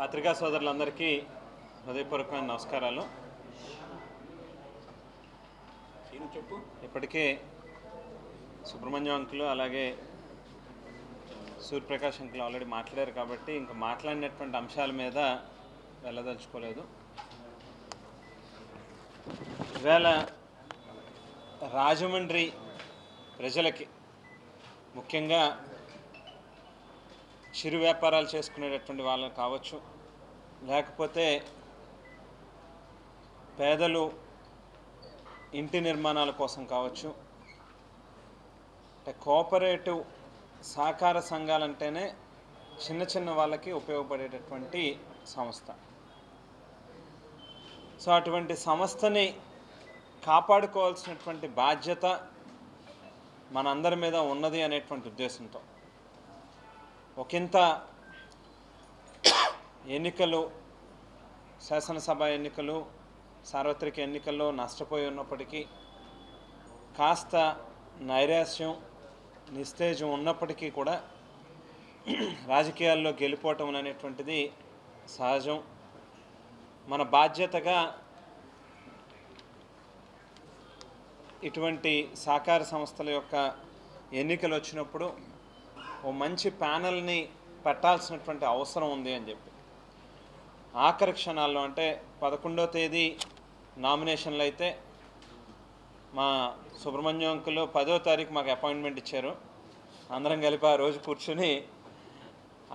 పత్రికా సోదరులందరికీ హృదయపూర్వకమైన నమస్కారాలు. చెప్పు? ఇప్పటికే సుబ్రహ్మణ్యం అంకులు అలాగే సూర్యప్రకాష్ అంకులు ఆల్రెడీ మాట్లాడారు కాబట్టి ఇంకా మాట్లాడినటువంటి అంశాల మీద వెళ్ళదలుచుకోలేదు. ఈవేళ రాజమండ్రి ప్రజలకి ముఖ్యంగా చిరు వ్యాపారాలు చేసుకునేటటువంటి వాళ్ళని కావచ్చు. లేకపోతే పేదలు ఇంటి నిర్మాణాల కోసం కావచ్చు. అంటే కోఆపరేటివ్ సహకార సంఘాలంటేనే చిన్న చిన్న వాళ్ళకి ఉపయోగపడేటటువంటి సంస్థ. సో అటువంటి సంస్థని కాపాడుకోవాల్సినటువంటి బాధ్యత మనందరి మీద ఉన్నది అనేటువంటి ఉద్దేశంతో. ఒకంత ఎన్నికలు శాసనసభ ఎన్నికలు సార్వత్రిక ఎన్నికల్లో నష్టపోయి ఉన్నప్పటికీ కాస్త నైరాశ్యం నిస్తేజం ఉన్నప్పటికీ కూడా రాజకీయాల్లో గెలిపోవటం అనేటువంటిది సహజం. మన బాధ్యతగా ఇటువంటి సహకార సంస్థల యొక్క ఎన్నికలు వచ్చినప్పుడు ఓ మంచి ప్యానల్ని పెట్టాల్సినటువంటి అవసరం ఉంది అని చెప్పి. ఆఖరి క్షణాల్లో అంటే పదకొండో తేదీ నామినేషన్లు అయితే మా సుబ్రహ్మణ్యం అంకులు పదో తారీఖు మాకు అపాయింట్మెంట్ ఇచ్చారు. అందరం కలిపి ఆ రోజు కూర్చుని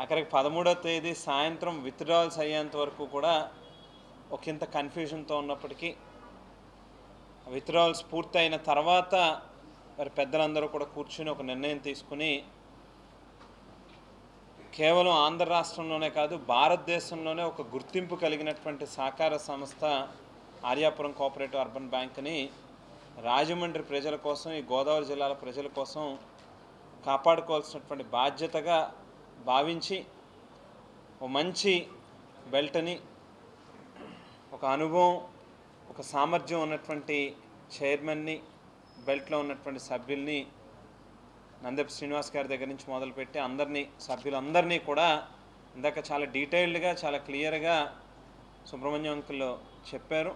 అక్కడికి పదమూడో తేదీ సాయంత్రం విత్డ్రాల్స్ అయ్యేంత వరకు కూడా ఒకంత కన్ఫ్యూజన్తో ఉన్నప్పటికీ విత్డ్రాల్స్ పూర్తయిన తర్వాత మరి పెద్దలందరూ కూడా కూర్చుని ఒక నిర్ణయం తీసుకుని కేవలం ఆంధ్ర రాష్ట్రంలోనే కాదు భారతదేశంలోనే ఒక గుర్తింపు కలిగినటువంటి సహకార సంస్థ ఆర్యాపురం కోఆపరేటివ్ అర్బన్ బ్యాంక్ని రాజమండ్రి ప్రజల కోసం ఈ గోదావరి జిల్లాల ప్రజల కోసం కాపాడుకోవాల్సినటువంటి బాధ్యతగా భావించి ఒక మంచి బెల్ట్ని ఒక అనుభవం ఒక సామర్థ్యం ఉన్నటువంటి చైర్మన్ని బెల్ట్లో ఉన్నటువంటి సభ్యుల్ని నందెప్ శ్రీనివాస్ గారి దగ్గర నుంచి మొదలుపెట్టి అందరినీ సభ్యులందరినీ కూడా ఇందాక చాలా డీటెయిల్డ్గా చాలా క్లియర్గా సుబ్రహ్మణ్యం అంకుల్ చెప్పారు.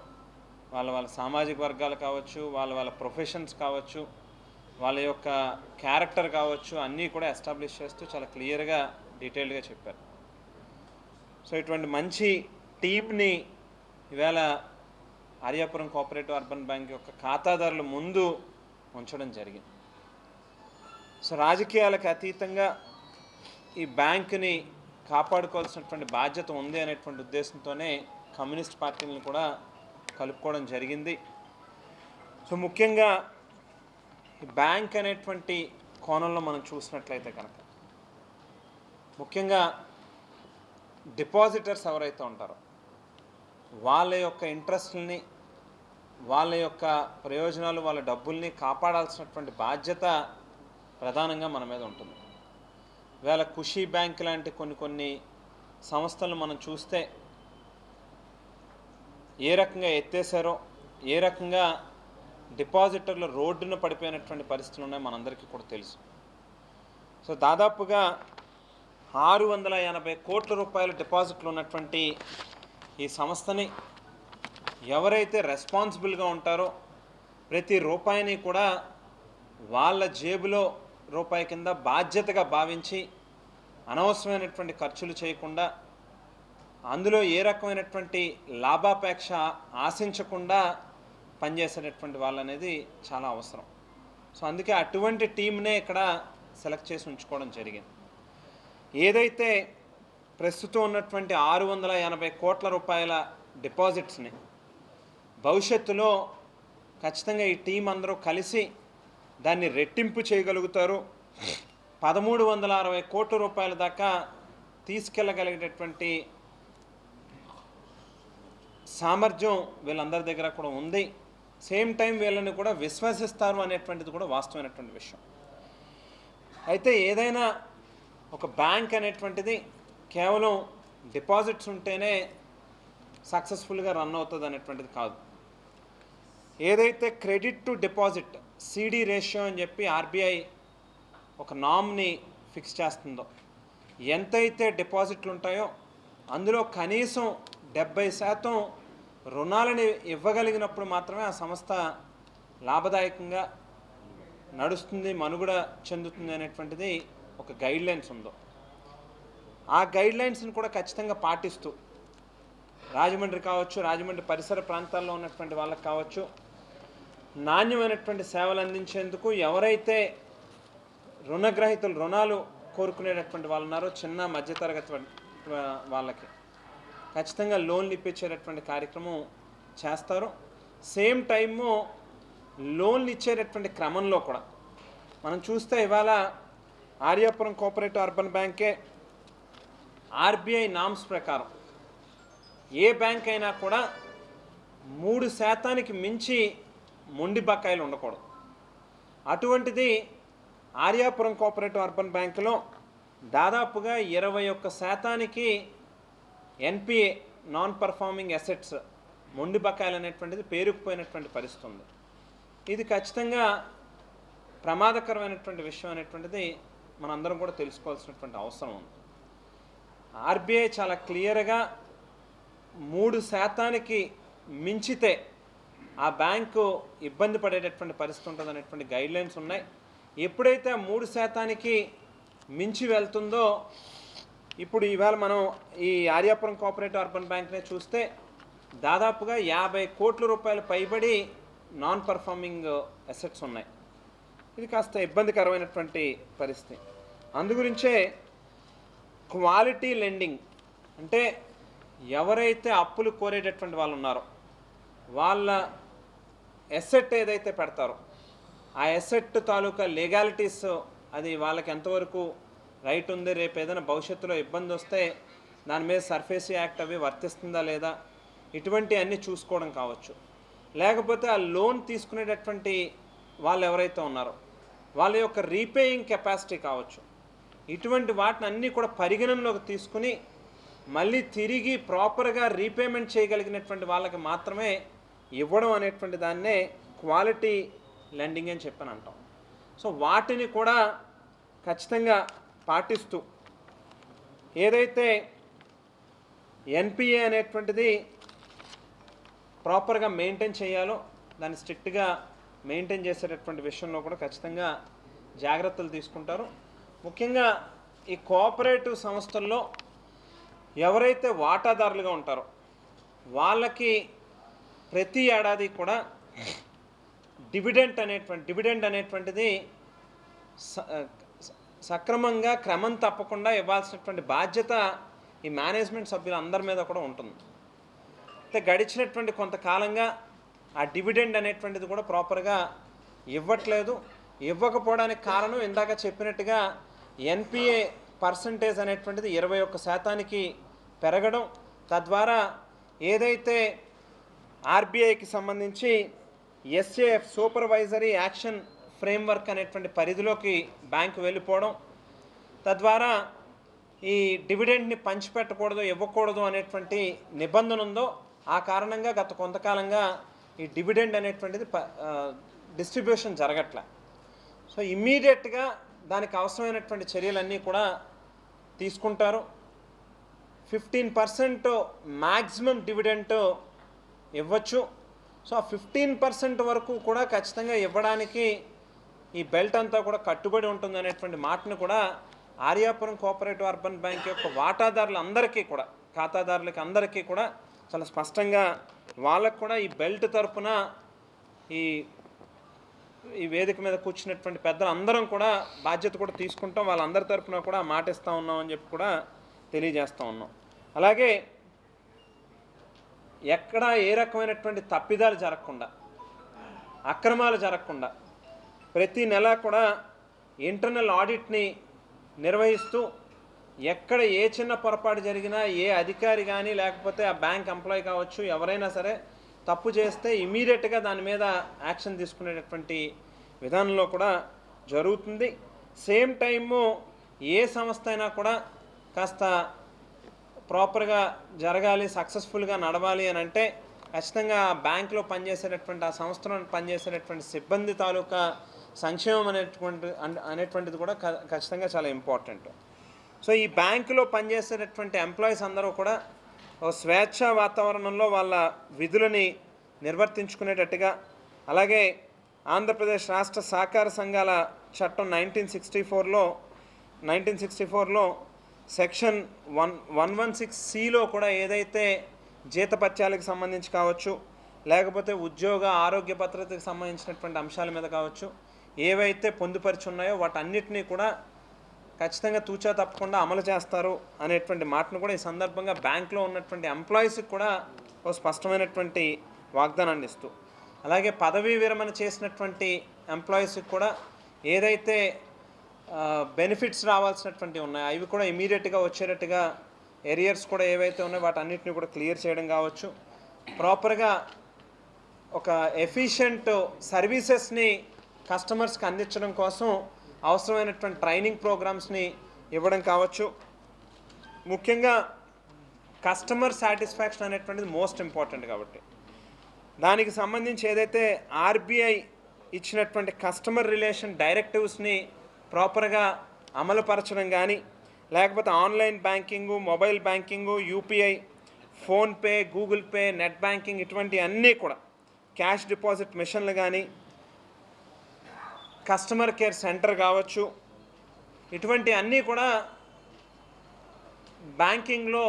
వాళ్ళ వాళ్ళ సామాజిక వర్గాలు కావచ్చు వాళ్ళ వాళ్ళ ప్రొఫెషన్స్ కావచ్చు వాళ్ళ యొక్క క్యారెక్టర్ కావచ్చు అన్నీ కూడా ఎస్టాబ్లిష్ చేస్తూ చాలా క్లియర్గా డీటెయిల్డ్గా చెప్పారు. సో ఇటువంటి మంచి టీంని ఈవేళ ఆర్యాపురం కోఆపరేటివ్ అర్బన్ బ్యాంక్ యొక్క ఖాతాదారుల ముందు ఉంచడం జరిగింది. సో రాజకీయాలకు అతీతంగా ఈ బ్యాంకుని కాపాడుకోవాల్సినటువంటి బాధ్యత ఉంది అనేటువంటి ఉద్దేశంతోనే కమ్యూనిస్ట్ పార్టీలను కూడా కలుపుకోవడం జరిగింది. సో ముఖ్యంగా ఈ బ్యాంక్ అనేటువంటి కోణంలో మనం చూసినట్లయితే కనుక ముఖ్యంగా డిపాజిటర్స్ ఎవరైతే ఉంటారో వాళ్ళ యొక్క ఇంట్రెస్ట్ని వాళ్ళ యొక్క ప్రయోజనాలు వాళ్ళ డబ్బుల్ని కాపాడాల్సినటువంటి బాధ్యత ప్రధానంగా మన మీద ఉంటుంది. వేళ ఖుషీ బ్యాంక్ లాంటి కొన్ని కొన్ని సంస్థలను మనం చూస్తే ఏ రకంగా ఎత్తేసారో ఏ రకంగా డిపాజిటర్లు రోడ్డున పడిపోయినటువంటి పరిస్థితులు ఉన్నాయి మనందరికీ కూడా తెలుసు. సో దాదాపుగా ఆరు వందల ఎనభై కోట్ల రూపాయల డిపాజిట్లు ఉన్నటువంటి ఈ సంస్థని ఎవరైతే రెస్పాన్సిబుల్గా ఉంటారో ప్రతి రూపాయిని కూడా వాళ్ళ జేబులో రూపాయి కింద బాధ్యతగా భావించి అనవసరమైనటువంటి ఖర్చులు చేయకుండా అందులో ఏ రకమైనటువంటి లాభాపేక్ష ఆశించకుండా పనిచేసేటటువంటి వాళ్ళు అనేది చాలా అవసరం. సో అందుకే అటువంటి టీంనే ఇక్కడ సెలెక్ట్ చేసి ఉంచుకోవడం జరిగింది. ఏదైతే ప్రస్తుతం ఉన్నటువంటి ఆరు వందల ఎనభై కోట్ల రూపాయల డిపాజిట్స్ని భవిష్యత్తులో ఖచ్చితంగా ఈ టీం అందరూ కలిసి దాన్ని రెట్టింపు చేయగలుగుతారు. పదమూడు వందల అరవై కోట్ల రూపాయల దాకా తీసుకెళ్ళగలిగేటటువంటి సామర్థ్యం వీళ్ళందరి దగ్గర కూడా ఉంది. సేమ్ టైం వీళ్ళని కూడా విశ్వసిస్తారు అనేటువంటిది కూడా వాస్తవమైనటువంటి విషయం. అయితే ఏదైనా ఒక బ్యాంక్ అనేటువంటిది కేవలం డిపాజిట్స్ ఉంటేనే సక్సెస్ఫుల్గా రన్ అవుతుంది అనేటువంటిది కాదు. ఏదైతే credit to deposit CD ratio అని చెప్పి ఆర్బీఐ ఒక నామ్ని ఫిక్స్ చేస్తుందో. ఎంతైతే డిపాజిట్లు ఉంటాయో అందులో కనీసం డెబ్బై శాతం రుణాలని ఇవ్వగలిగినప్పుడు మాత్రమే ఆ సంస్థ లాభదాయకంగా నడుస్తుంది మనుగడ చెందుతుంది అనేటువంటిది ఒక గైడ్ లైన్స్ ఉందో. ఆ గైడ్ లైన్స్ని కూడా ఖచ్చితంగా పాటిస్తూ రాజమండ్రి కావచ్చు రాజమండ్రి పరిసర ప్రాంతాల్లో ఉన్నటువంటి వాళ్ళకి కావచ్చు నాణ్యమైనటువంటి సేవలు అందించేందుకు ఎవరైతే రుణగ్రహీతలు రుణాలు కోరుకునేటటువంటి వాళ్ళు ఉన్నారో చిన్న మధ్యతరగతి వాళ్ళకి ఖచ్చితంగా లోన్లు ఇప్పించేటటువంటి కార్యక్రమం చేస్తారు. సేమ్ టైము లోన్లు ఇచ్చేటటువంటి క్రమంలో కూడా మనం చూస్తే ఇవాళ ఆర్యాపురం కోఆపరేటివ్ అర్బన్ బ్యాంకే ఆర్బీఐ నామ్స్ ప్రకారం ఏ బ్యాంక్ అయినా కూడా మూడు శాతానికి మించి మొండి బకాయిలు ఉండకూడదు. అటువంటిది ఆర్యాపురం కోఆపరేటివ్ అర్బన్ బ్యాంకులో దాదాపుగా ఇరవై ఒక్క శాతానికి ఎన్పిఏ నాన్ పర్ఫార్మింగ్ అసెట్స్ మొండి బకాయిలు అనేటువంటిది పేరుకుపోయినటువంటి పరిస్థితి ఉంది. ఇది ఖచ్చితంగా ప్రమాదకరమైనటువంటి విషయం అనేటువంటిది మనందరం కూడా తెలుసుకోవాల్సినటువంటి అవసరం ఉంది. ఆర్బీఐ చాలా క్లియర్గా మూడు శాతానికి మించితే ఆ బ్యాంకు ఇబ్బంది పడేటటువంటి పరిస్థితి ఉంటుంది అనేటువంటి గైడ్లైన్స్ ఉన్నాయి. ఎప్పుడైతే మూడు శాతానికి మించి వెళ్తుందో ఇప్పుడు ఇవాళ మనం ఈ ఆర్యాపురం కోఆపరేటివ్ అర్బన్ బ్యాంక్నే చూస్తే దాదాపుగా యాభై కోట్ల రూపాయలు పైబడి నాన్ పర్ఫార్మింగ్ అసెట్స్ ఉన్నాయి. ఇది కాస్త ఇబ్బందికరమైనటువంటి పరిస్థితి. అందుగురించే క్వాలిటీ లెండింగ్ అంటే ఎవరైతే అప్పులు కోరేటటువంటి వాళ్ళు ఉన్నారో వాళ్ళ ఎసెట్ ఏదైతే పెడతారో ఆ ఎసెట్ తాలూకా లీగాలిటీస్ అది వాళ్ళకి ఎంతవరకు రైట్ ఉంది రేపు ఏదైనా భవిష్యత్తులో ఇబ్బంది వస్తే దాని మీద సర్ఫేస్ యాక్ట్ అవి వర్తిస్తుందా లేదా ఇటువంటి అన్నీ చూసుకోవడం కావచ్చు. లేకపోతే ఆ లోన్ తీసుకునేటటువంటి వాళ్ళు ఎవరైతే ఉన్నారో వాళ్ళ యొక్క రీపేయింగ్ కెపాసిటీ కావచ్చు. ఇటువంటి వాటిని అన్నీ కూడా పరిగణనలోకి తీసుకుని మళ్ళీ తిరిగి ప్రాపర్గా రీపేమెంట్ చేయగలిగినటువంటి వాళ్ళకి మాత్రమే ఇవ్వడం అనేటువంటి దాన్నే క్వాలిటీ లెండింగ్ అని చెప్పని అంటాం సో వాటిని కూడా ఖచ్చితంగా పాటిస్తూ ఏదైతే ఎన్పిఏ అనేటువంటిది ప్రాపర్గా మెయింటైన్ చేయాలో దాన్ని స్ట్రిక్ట్గా మెయింటైన్ చేసేటటువంటి విషయంలో కూడా ఖచ్చితంగా జాగ్రత్తలు తీసుకుంటారు. ముఖ్యంగా ఈ కోఆపరేటివ్ సంస్థల్లో ఎవరైతే వాటాదారులుగా ఉంటారో వాళ్ళకి ప్రతి ఏడాది కూడా డివిడెంట్ అనేటువంటి డివిడెంట్ అనేటువంటిది సక్రమంగా క్రమం తప్పకుండా ఇవ్వాల్సినటువంటి బాధ్యత ఈ మేనేజ్మెంట్ సభ్యులందరి మీద కూడా ఉంటుంది. అయితే గడిచినటువంటి కొంతకాలంగా ఆ డివిడెండ్ అనేటువంటిది కూడా ప్రాపర్గా ఇవ్వట్లేదు. ఇవ్వకపోవడానికి కారణం ఇందాక చెప్పినట్టుగా ఎన్పిఏ పర్సంటేజ్ అనేటువంటిది ఇరవై ఒక్క శాతానికి పెరగడం. తద్వారా ఏదైతే ఆర్బీఐకి సంబంధించి ఎస్ఏఎఫ్ సూపర్వైజరీ యాక్షన్ ఫ్రేమ్వర్క్ అనేటువంటి పరిధిలోకి బ్యాంకు వెళ్ళిపోవడం. తద్వారా ఈ డివిడెండ్ని పంచిపెట్టకూడదు ఇవ్వకూడదు అనేటువంటి నిబంధన ఉందో ఆ కారణంగా గత కొంతకాలంగా ఈ డివిడెండ్ అనేటువంటిది డిస్ట్రిబ్యూషన్ జరగట్లే. సో ఇమ్మీడియట్గా దానికి అవసరమైనటువంటి చర్యలన్నీ కూడా తీసుకుంటారు. ఫిఫ్టీన్ పర్సెంట్ మ్యాక్సిమం డివిడెంట్ ఇవ్వచ్చు. సో ఆ ఫిఫ్టీన్ పర్సెంట్ వరకు కూడా ఖచ్చితంగా ఇవ్వడానికి ఈ బెల్ట్ అంతా కూడా కట్టుబడి ఉంటుంది అనేటువంటి మాటను కూడా ఆర్యాపురం కోఆపరేటివ్ అర్బన్ బ్యాంక్ యొక్క వాటాదారులందరికీ కూడా ఖాతాదారులకి అందరికీ కూడా చాలా స్పష్టంగా వాళ్ళకు కూడా ఈ బెల్ట్ తరపున ఈ ఈ వేదిక మీద కూర్చున్నటువంటి పెద్దలు అందరం కూడా బాధ్యత కూడా తీసుకుంటాం. వాళ్ళందరి తరఫున కూడా మాట ఇస్తూ ఉన్నాం అని చెప్పి కూడా తెలియజేస్తూ ఉన్నాం. అలాగే ఎక్కడ ఏ రకమైనటువంటి తప్పిదాలు జరగకుండా అక్రమాలు జరగకుండా ప్రతి నెల కూడా ఇంటర్నల్ ఆడిట్ని నిర్వహిస్తూ ఎక్కడ ఏ చిన్న పొరపాటు జరిగినా ఏ అధికారి కానీ లేకపోతే ఆ బ్యాంక్ ఎంప్లాయీ కావచ్చు ఎవరైనా సరే తప్పు చేస్తే ఇమీడియట్గా దాని మీద యాక్షన్ తీసుకునేటటువంటి విధానంలో కూడా జరుగుతుంది. సేమ్ టైము ఏ సంస్థ అయినా కూడా కాస్త ప్రాపర్గా జరగాలి సక్సెస్ఫుల్గా నడవాలి అని అంటే ఖచ్చితంగా ఆ పనిచేసేటటువంటి ఆ సంస్థలో పనిచేసేటటువంటి సిబ్బంది తాలూకా సంక్షేమం అనేటువంటి అనేటువంటిది కూడా ఖచ్చితంగా చాలా ఇంపార్టెంట్. సో ఈ బ్యాంకులో పనిచేసేటటువంటి ఎంప్లాయీస్ అందరూ కూడా స్వేచ్ఛ వాతావరణంలో వాళ్ళ విధులని నిర్వర్తించుకునేటట్టుగా అలాగే ఆంధ్రప్రదేశ్ రాష్ట్ర సహకార సంఘాల చట్టం నైన్టీన్ సిక్స్టీ ఫోర్లో నైన్టీన్ సిక్స్టీ ఫోర్లో section one one one six సిలో కూడా ఏదైతే జీతపత్యాలకు సంబంధించి కావచ్చు లేకపోతే ఉద్యోగ ఆరోగ్య భద్రతకు సంబంధించినటువంటి అంశాల మీద కావచ్చు ఏవైతే పొందుపరిచి ఉన్నాయో వాటన్నిటినీ కూడా ఖచ్చితంగా తూచా తప్పకుండా అమలు చేస్తారు అనేటువంటి మాటను కూడా ఈ సందర్భంగా బ్యాంక్లో ఉన్నటువంటి ఎంప్లాయీస్కి కూడా ఒక స్పష్టమైనటువంటి వాగ్దానాన్ని ఇస్తూ. అలాగే పదవీ విరమణ చేసినటువంటి ఎంప్లాయీస్కి కూడా ఏదైతే బెనిఫిట్స్ రావాల్సినటువంటివి ఉన్నాయి. అవి కూడా ఇమీడియట్గా వచ్చేటట్టుగా ఎరియర్స్ కూడా ఏవైతే ఉన్నాయో వాటన్నిటిని కూడా క్లియర్ చేయడం కావచ్చు. ప్రాపర్గా ఒక ఎఫిషియంట్ సర్వీసెస్ని కస్టమర్స్కి అందించడం కోసం అవసరమైనటువంటి ట్రైనింగ్ ప్రోగ్రామ్స్ని ఇవ్వడం కావచ్చు. ముఖ్యంగా కస్టమర్ సాటిస్ఫాక్షన్ అనేటువంటిది మోస్ట్ ఇంపార్టెంట్ కాబట్టి. దానికి సంబంధించి ఏదైతే ఆర్బీఐ ఇచ్చినటువంటి కస్టమర్ రిలేషన్ డైరెక్టివ్స్ని ప్రాపర్గా అమలుపరచడం కానీ లేకపోతే online banking mobile banking UPI PhonePe Google Pay net banking ఇటువంటి అన్నీ కూడా క్యాష్ డిపాజిట్ మిషన్లు కానీ కస్టమర్ కేర్ సెంటర్ కావచ్చు ఇటువంటి అన్నీ కూడా బ్యాంకింగ్లో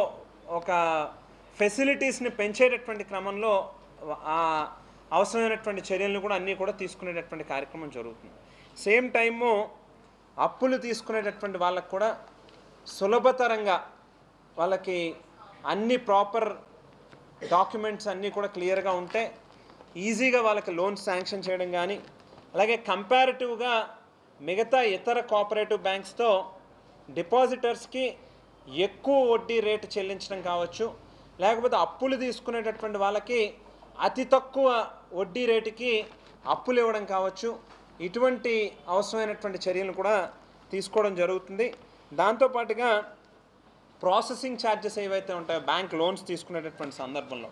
ఒక ఫెసిలిటీస్ని పెంచేటటువంటి క్రమంలో ఆ అవసరమైనటువంటి చర్యలను కూడా అన్నీ కూడా తీసుకునేటటువంటి కార్యక్రమం జరుగుతుంది. సేమ్ టైము అప్పులు తీసుకునేటటువంటి వాళ్ళకు కూడా సులభతరంగా వాళ్ళకి అన్ని ప్రాపర్ డాక్యుమెంట్స్ అన్నీ కూడా క్లియర్గా ఉంటే ఈజీగా వాళ్ళకి లోన్ శాంక్షన్ చేయడం కానీ అలాగే కంపారిటివ్గా మిగతా ఇతర కోఆపరేటివ్ బ్యాంక్స్తో డిపాజిటర్స్కి ఎక్కువ వడ్డీ రేటు చెల్లించడం కావచ్చు. లేకపోతే అప్పులు తీసుకునేటటువంటి వాళ్ళకి అతి తక్కువ వడ్డీ రేటుకి అప్పులు ఇవ్వడం కావచ్చు. ఇటువంటి అవసరమైనటువంటి చర్యలు కూడా తీసుకోవడం జరుగుతుంది. దాంతోపాటుగా ప్రాసెసింగ్ ఛార్జెస్ ఏవైతే ఉంటాయో బ్యాంక్ లోన్స్ తీసుకునేటటువంటి సందర్భంలో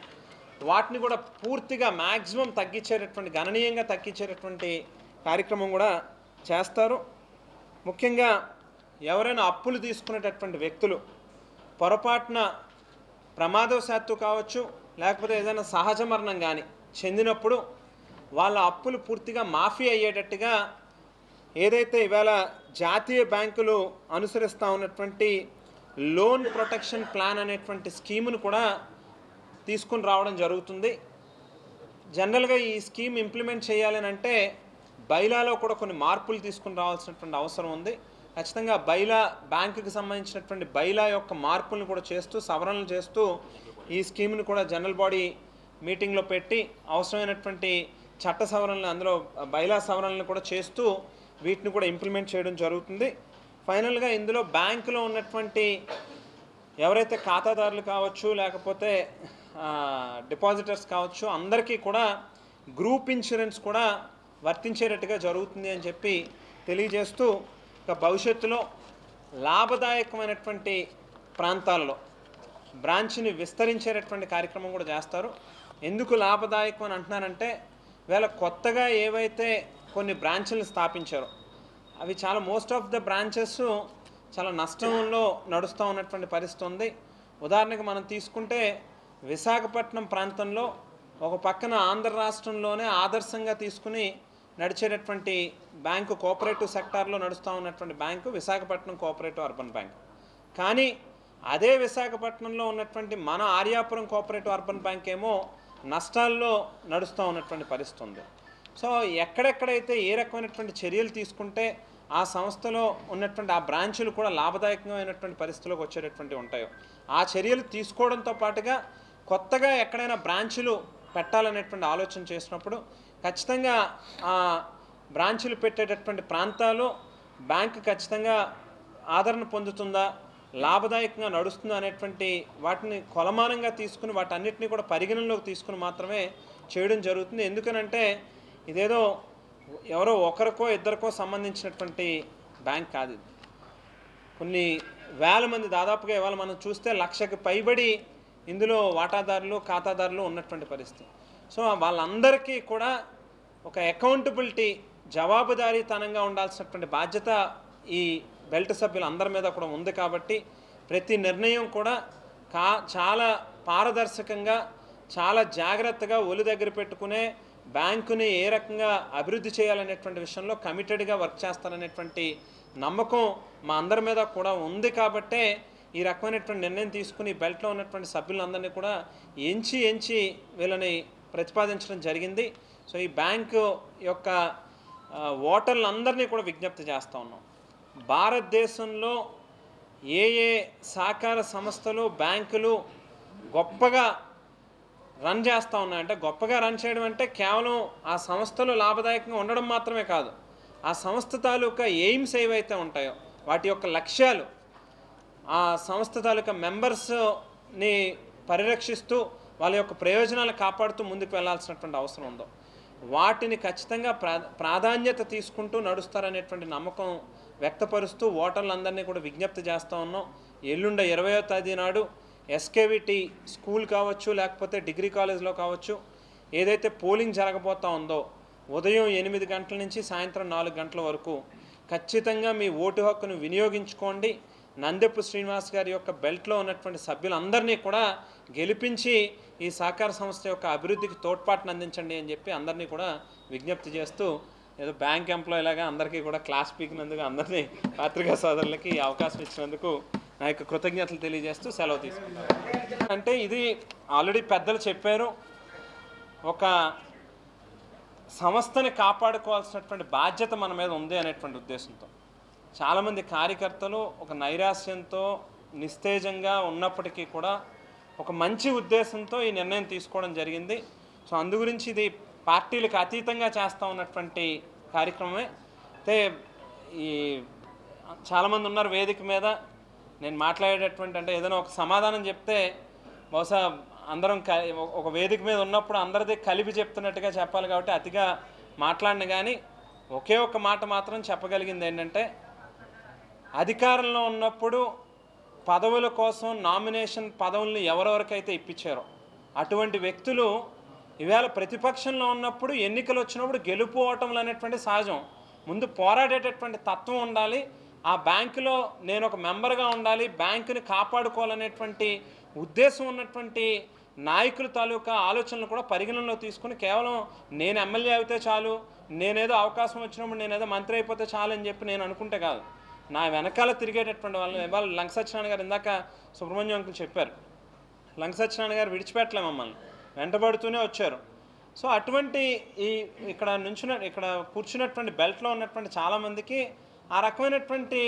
వాటిని కూడా పూర్తిగా మ్యాక్సిమం తగ్గించేటటువంటి గణనీయంగా తగ్గించేటటువంటి కార్యక్రమం కూడా చేస్తారు. ముఖ్యంగా ఎవరైనా అప్పులు తీసుకునేటటువంటి వ్యక్తులు పొరపాటున ప్రమాదవశాత్తు కావచ్చు లేకపోతే ఏదైనా సహజ మరణం కానీ చెందినప్పుడు వాళ్ళ అప్పులు పూర్తిగా మాఫీ అయ్యేటట్టుగా ఏదైతే ఇవాళ జాతీయ బ్యాంకులు అనుసరిస్తూ ఉన్నటువంటి లోన్ ప్రొటెక్షన్ ప్లాన్ అనేటువంటి స్కీమును కూడా తీసుకుని రావడం జరుగుతుంది. జనరల్గా ఈ స్కీమ్ ఇంప్లిమెంట్ చేయాలని అంటే బైలాలో కూడా కొన్ని మార్పులు తీసుకుని రావాల్సినటువంటి అవసరం ఉంది. ఖచ్చితంగా బైలా బ్యాంకుకి సంబంధించినటువంటి బైలా యొక్క మార్పులను కూడా చేస్తూ సవరణలు చేస్తూ ఈ స్కీమ్ను కూడా జనరల్ బాడీ మీటింగ్లో పెట్టి అవసరమైనటువంటి చట్ట సవరణలు అందులో బైలా సవరణలు కూడా చేస్తూ వీటిని కూడా ఇంప్లిమెంట్ చేయడం జరుగుతుంది. ఫైనల్గా ఇందులో బ్యాంకులో ఉన్నటువంటి ఎవరైతే ఖాతాదారులు కావచ్చు లేకపోతే డిపాజిటర్స్ కావచ్చు అందరికీ కూడా గ్రూప్ ఇన్సూరెన్స్ కూడా వర్తించేటట్టుగా జరుగుతుంది అని చెప్పి తెలియజేస్తూ ఇక భవిష్యత్తులో లాభదాయకమైనటువంటి ప్రాంతాల్లో బ్రాంచ్ని విస్తరించేటటువంటి కార్యక్రమం కూడా చేస్తారు. ఎందుకు లాభదాయకం అని అంటున్నారంటే వేళ కొత్తగా ఏవైతే కొన్ని బ్రాంచ్లు స్థాపించారో అవి చాలా మోస్ట్ ఆఫ్ ద బ్రాంచెస్ చాలా నష్టంలో నడుస్తూ ఉన్నటువంటి పరిస్థితి ఉంది. ఉదాహరణకు మనం తీసుకుంటే విశాఖపట్నం ప్రాంతంలో ఒక పక్కన ఆంధ్ర రాష్ట్రంలోనే ఆదర్శంగా తీసుకుని నడిచేటటువంటి బ్యాంకు కోఆపరేటివ్ సెక్టార్లో నడుస్తూ ఉన్నటువంటి bank Visakhapatnam cooperative urban bank కానీ అదే విశాఖపట్నంలో ఉన్నటువంటి మన ఆర్యాపురం కోఆపరేటివ్ అర్బన్ బ్యాంక్ ఏమో నష్టాల్లో నడుస్తూ ఉన్నటువంటి పరిస్థితి ఉంది. సో ఎక్కడెక్కడైతే ఏ రకమైనటువంటి చర్యలు తీసుకుంటే ఆ సంస్థలో ఉన్నటువంటి ఆ బ్రాంచులు కూడా లాభదాయకమైనటువంటి పరిస్థితుల్లోకి వచ్చేటటువంటి ఉంటాయో. ఆ చర్యలు తీసుకోవడంతో పాటుగా కొత్తగా ఎక్కడైనా బ్రాంచులు పెట్టాలనేటువంటి ఆలోచన చేసినప్పుడు ఖచ్చితంగా ఆ బ్రాంచులు పెట్టేటటువంటి ప్రాంతాలు బ్యాంకు ఖచ్చితంగా ఆదరణ పొందుతుందా? లాభదాయకంగా నడుస్తుందా అనేటువంటి వాటిని కొలమానంగా తీసుకుని వాటన్నిటిని కూడా పరిగణనలోకి తీసుకుని మాత్రమే చేయడం జరుగుతుంది. ఎందుకనంటే ఇదేదో ఎవరో ఒకరికో ఇద్దరికో సంబంధించినటువంటి బ్యాంక్ కాదు ఇది. కొన్ని వేల మంది దాదాపుగా ఇవాళ మనం చూస్తే లక్షకి పైబడి ఇందులో వాటాదారులు ఖాతాదారులు ఉన్నటువంటి పరిస్థితి. సో వాళ్ళందరికీ కూడా ఒక అకౌంటబిలిటీ జవాబుదారీతనంగా ఉండాల్సినటువంటి బాధ్యత ఈ బెల్ట్ సభ్యులు అందరి మీద కూడా ఉంది కాబట్టి ప్రతి నిర్ణయం కూడా కా చాలా పారదర్శకంగా చాలా జాగ్రత్తగా ఒలి దగ్గర పెట్టుకునే బ్యాంకుని ఏ రకంగా అభివృద్ధి చేయాలనేటువంటి విషయంలో కమిటెడ్గా వర్క్ చేస్తారనేటువంటి నమ్మకం మా అందరి మీద కూడా ఉంది కాబట్టే ఈ రకమైనటువంటి నిర్ణయం తీసుకుని బెల్ట్లో ఉన్నటువంటి సభ్యులందరినీ కూడా ఎంచి ఎంచి వీళ్ళని ప్రతిపాదించడం జరిగింది. సో ఈ బ్యాంకు యొక్క ఓటర్లందరినీ కూడా విజ్ఞప్తి చేస్తూ ఉన్నాం. భారతదేశంలో ఏ ఏ సహకార సంస్థలు బ్యాంకులు గొప్పగా రన్ చేస్తూ ఉన్నాయంటే గొప్పగా రన్ చేయడం అంటే కేవలం ఆ సంస్థలు లాభదాయకంగా ఉండడం మాత్రమే కాదు. ఆ సంస్థ తాలూకా ఎయిమ్స్ ఏవైతే ఉంటాయో వాటి యొక్క లక్ష్యాలు ఆ సంస్థ తాలూకా మెంబర్స్ని పరిరక్షిస్తూ వాళ్ళ యొక్క ప్రయోజనాలు కాపాడుతూ ముందుకు వెళ్ళాల్సినటువంటి అవసరం ఉందో వాటిని ఖచ్చితంగా ప్రా ప్రాధాన్యత తీసుకుంటూ నడుస్తారనేటువంటి నమ్మకం వ్యక్తపరుస్తూ ఓటర్లందరినీ కూడా విజ్ఞప్తి చేస్తూ ఉన్నాం. ఎల్లుండ ఇరవయో తేదీ నాడు ఎస్కేవిటి స్కూల్ కావచ్చు లేకపోతే డిగ్రీ కాలేజ్లో కావచ్చు ఏదైతే పోలింగ్ జరగబోతా ఉందో ఉదయం ఎనిమిది గంటల నుంచి సాయంత్రం నాలుగు గంటల వరకు ఖచ్చితంగా మీ ఓటు హక్కును వినియోగించుకోండి. నందెప్పు శ్రీనివాస్ గారి యొక్క బెల్ట్లో ఉన్నటువంటి సభ్యులందరినీ కూడా గెలిపించి ఈ సహకార సంస్థ యొక్క అభివృద్ధికి తోడ్పాటును అందించండి అని చెప్పి అందరినీ కూడా విజ్ఞప్తి చేస్తూ ఏదో బ్యాంక్ ఎంప్లాయీ లాగా అందరికీ కూడా క్లాస్ పీకినందుకు అందరినీ పాత్రికా సోదరులకి అవకాశం ఇచ్చినందుకు నా యొక్క కృతజ్ఞతలు తెలియజేస్తూ సెలవు తీసుకుంటాను. అంటే ఇది ఆల్రెడీ పెద్దలు చెప్పారు ఒక సంస్థని కాపాడుకోవాల్సినటువంటి బాధ్యత మన మీద ఉంది అనేటువంటి ఉద్దేశంతో. చాలామంది కార్యకర్తలు ఒక నైరాశ్యంతో నిస్తేజంగా ఉన్నప్పటికీ కూడా ఒక మంచి ఉద్దేశంతో ఈ నిర్ణయం తీసుకోవడం జరిగింది. సో అందు గురించి ఇది పార్టీలకు అతీతంగా చేస్తూ ఉన్నటువంటి కార్యక్రమమే. అయితే ఈ చాలామంది ఉన్నారు వేదిక మీద. నేను మాట్లాడేటటువంటి అంటే ఏదైనా ఒక సమాధానం చెప్తే బహుశా అందరం క ఒక వేదిక మీద ఉన్నప్పుడు అందరిది కలిపి చెప్తున్నట్టుగా చెప్పాలి కాబట్టి అతిగా మాట్లాడిన కానీ ఒకే ఒక మాట మాత్రం చెప్పగలిగింది ఏంటంటే అధికారంలో ఉన్నప్పుడు పదవుల కోసం నామినేషన్ పదవుల్ని ఎవరెవరికైతే ఇప్పించారో అటువంటి వ్యక్తులు ఈవేళ ప్రతిపక్షంలో ఉన్నప్పుడు ఎన్నికలు వచ్చినప్పుడు గెలుపు ఓటములు అనేటువంటి సహజం. ముందు పోరాడేటటువంటి తత్వం ఉండాలి. ఆ బ్యాంకులో నేను ఒక మెంబర్గా ఉండాలి. బ్యాంకుని కాపాడుకోవాలనేటువంటి ఉద్దేశం ఉన్నటువంటి నాయకుల తాలూకా ఆలోచనలు కూడా పరిగణనలో తీసుకుని కేవలం నేను ఎమ్మెల్యే అయితే చాలు నేనేదో అవకాశం వచ్చినప్పుడు నేనేదో మంత్రి అయిపోతే చాలు అని చెప్పి నేను అనుకుంటే కాదు. నా వెనకాల తిరిగేటటువంటి వాళ్ళు ఇవాళ లంక సత్యనారాయణ గారు ఇందాక సుబ్రహ్మణ్యం అంకులు చెప్పారు. లంక సత్యనారాయణ గారు విడిచిపెట్టలే మమ్మల్ని. వెంటబడుతూనే వచ్చారు. సో అటువంటి ఈ ఇక్కడ నుంచున్న ఇక్కడ కూర్చున్నటువంటి బెల్ట్లో ఉన్నటువంటి చాలామందికి ఆ రకమైనటువంటి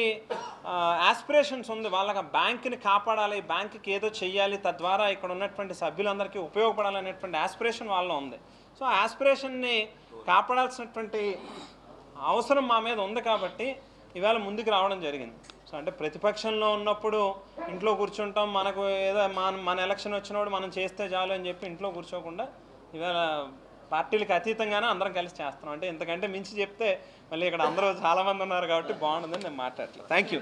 ఆస్పిరేషన్స్ ఉంది. వాళ్ళకి ఆ బ్యాంక్ని కాపాడాలి బ్యాంక్కి ఏదో చెయ్యాలి తద్వారా ఇక్కడ ఉన్నటువంటి సభ్యులందరికీ ఉపయోగపడాలనేటువంటి ఆస్పిరేషన్ వాళ్ళలో ఉంది. సో ఆ ఆస్పిరేషన్ని కాపాడాల్సినటువంటి అవసరం మా మీద ఉంది కాబట్టి ఇవాళ ముందుకు రావడం జరిగింది. సో అంటే ప్రతిపక్షంలో ఉన్నప్పుడు ఇంట్లో కూర్చుంటాం మనకు ఏదో మన మన ఎలక్షన్ వచ్చినప్పుడు మనం చేస్తే చాలు అని చెప్పి ఇంట్లో కూర్చోకుండా ఇవాళ పార్టీలకు అతీతంగానే అందరం కలిసి చేస్తున్నాం. అంటే ఇంతకంటే మించి చెప్తే మళ్ళీ ఇక్కడ అందరూ చాలామంది ఉన్నారు కాబట్టి బాగుంటుందని నేను మాట్లాడలేదు థ్యాంక్ యూ